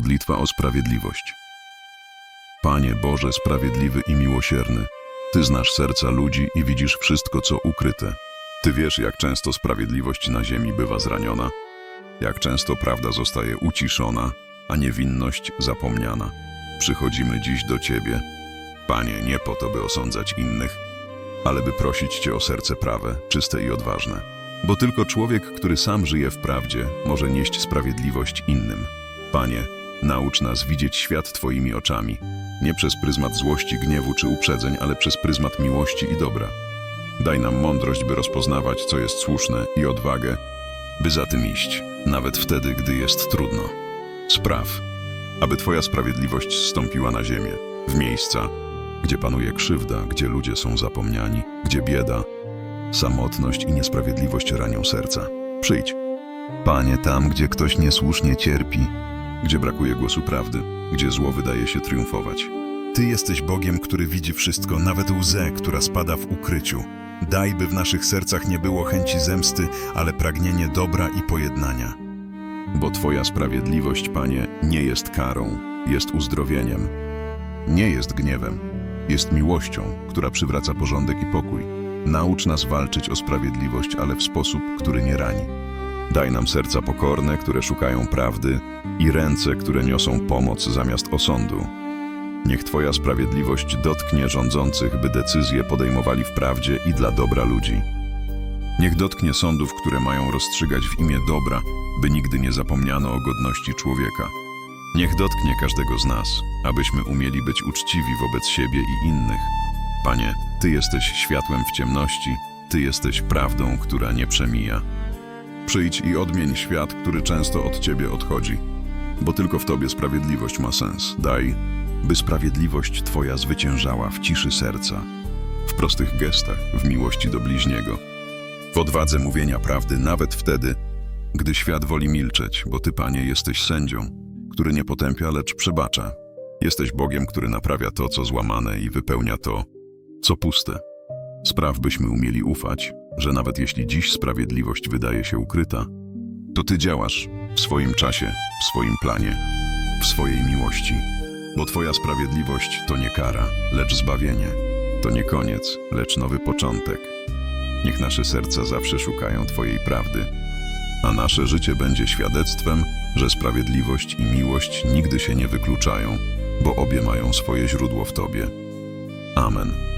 Modlitwa o sprawiedliwość. Panie Boże sprawiedliwy i miłosierny, Ty znasz serca ludzi i widzisz wszystko, co ukryte. Ty wiesz, jak często sprawiedliwość na ziemi bywa zraniona, jak często prawda zostaje uciszona, a niewinność zapomniana. Przychodzimy dziś do Ciebie, Panie, nie po to, by osądzać innych, ale by prosić Cię o serce prawe, czyste i odważne. Bo tylko człowiek, który sam żyje w prawdzie, może nieść sprawiedliwość innym. Panie, naucz nas widzieć świat Twoimi oczami, nie przez pryzmat złości, gniewu czy uprzedzeń, ale przez pryzmat miłości i dobra. Daj nam mądrość, by rozpoznawać, co jest słuszne i odwagę, by za tym iść, nawet wtedy, gdy jest trudno. Spraw, aby Twoja sprawiedliwość zstąpiła na ziemię, w miejsca, gdzie panuje krzywda, gdzie ludzie są zapomniani, gdzie bieda, samotność i niesprawiedliwość ranią serca. Przyjdź. Panie, tam, gdzie ktoś niesłusznie cierpi, gdzie brakuje głosu prawdy, gdzie zło wydaje się triumfować. Ty jesteś Bogiem, który widzi wszystko, nawet łzę, która spada w ukryciu. Daj, by w naszych sercach nie było chęci zemsty, ale pragnienie dobra i pojednania. Bo Twoja sprawiedliwość, Panie, nie jest karą, jest uzdrowieniem. Nie jest gniewem, jest miłością, która przywraca porządek i pokój. Naucz nas walczyć o sprawiedliwość, ale w sposób, który nie rani. Daj nam serca pokorne, które szukają prawdy i ręce, które niosą pomoc zamiast osądu. Niech Twoja sprawiedliwość dotknie rządzących, by decyzje podejmowali w prawdzie i dla dobra ludzi. Niech dotknie sądów, które mają rozstrzygać w imię dobra, by nigdy nie zapomniano o godności człowieka. Niech dotknie każdego z nas, abyśmy umieli być uczciwi wobec siebie i innych. Panie, Ty jesteś światłem w ciemności, Ty jesteś prawdą, która nie przemija. Przyjdź i odmień świat, który często od Ciebie odchodzi, bo tylko w Tobie sprawiedliwość ma sens. Daj, by sprawiedliwość Twoja zwyciężała w ciszy serca, w prostych gestach, w miłości do bliźniego, w odwadze mówienia prawdy nawet wtedy, gdy świat woli milczeć, bo Ty, Panie, jesteś sędzią, który nie potępia, lecz przebacza. Jesteś Bogiem, który naprawia to, co złamane i wypełnia to, co puste. Spraw, byśmy umieli ufać, że nawet jeśli dziś sprawiedliwość wydaje się ukryta, to Ty działasz w swoim czasie, w swoim planie, w swojej miłości. Bo Twoja sprawiedliwość to nie kara, lecz zbawienie. To nie koniec, lecz nowy początek. Niech nasze serca zawsze szukają Twojej prawdy, a nasze życie będzie świadectwem, że sprawiedliwość i miłość nigdy się nie wykluczają, bo obie mają swoje źródło w Tobie. Amen.